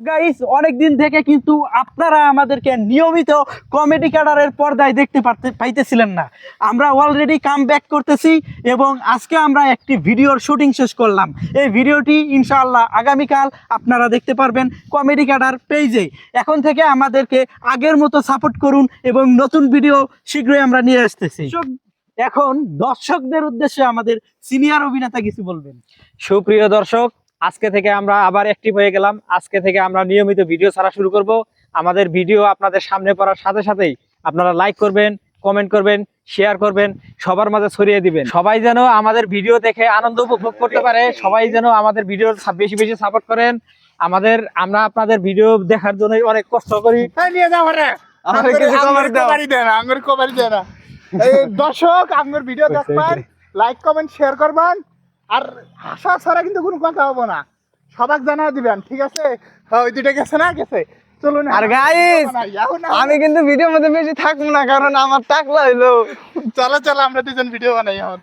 Guys অনেক দিন থেকে কিন্তু আপনারা আমাদেরকে নিয়মিত কমেডি ক্যাডারের পর্দায় দেখতে পারতে পাইতেছিলেন না। আমরা অলরেডি কাম ব্যাক করতেছি এবং আজকে আমরা একটি ভিডিওর শুটিং শেষ করলাম। এই ভিডিওটি ইনশাআল্লাহ আগামীকাল আপনারা দেখতে পারবেন কমেডি ক্যাডার পেজে এখন থেকে আমাদেরকে আগের মতো সাপোর্ট করুন এবং নতুন ভিডিও শীঘ্রই আমরা নিয়ে আসতেছি। এখন দর্শকদের উদ্দেশ্যে আমাদের সিনিয়র অভিনেতা কিছু বলবেন। সুপ্রিয় দর্শক আজকে থেকে আমরা আবার অ্যাক্টিভ হয়ে গেলাম। আজকে থেকে আমরা নিয়মিত ভিডিও ছাড়া শুরু করব। আমাদের ভিডিও আপনাদের সামনে পড়ার সাথে সাথেই আপনারা লাইক করবেন কমেন্ট করবেন শেয়ার করবেন সবার মাঝে ছড়িয়ে দিবেন। সবাই যেন আমাদের ভিডিও দেখে আনন্দ উপভোগ করতে পারে সবাই যেন আমাদের ভিডিও বেশি বেশি সাপোর্ট করেন। আমাদের আমরা আপনাদের ভিডিও দেখার জন্য অনেক কষ্ট করি। দর্শক আঙ্গুর ভিডিও দেখবেন লাইক কমেন্ট শেয়ার করবেন আর হাসা ছাড়া কিন্তু কোনো কথা হব না। সবাক জানা দিবেন ঠিক আছে? হ্যাঁ, ওই দুটো গেছে না? গেছে। চলুন আর গাইস আমি কিন্তু ভিডিওর মধ্যে বেশি থাকব না কারণ আমার টাকলা হইল। চলো চলো আমরা দুজন ভিডিও বানাই এখন।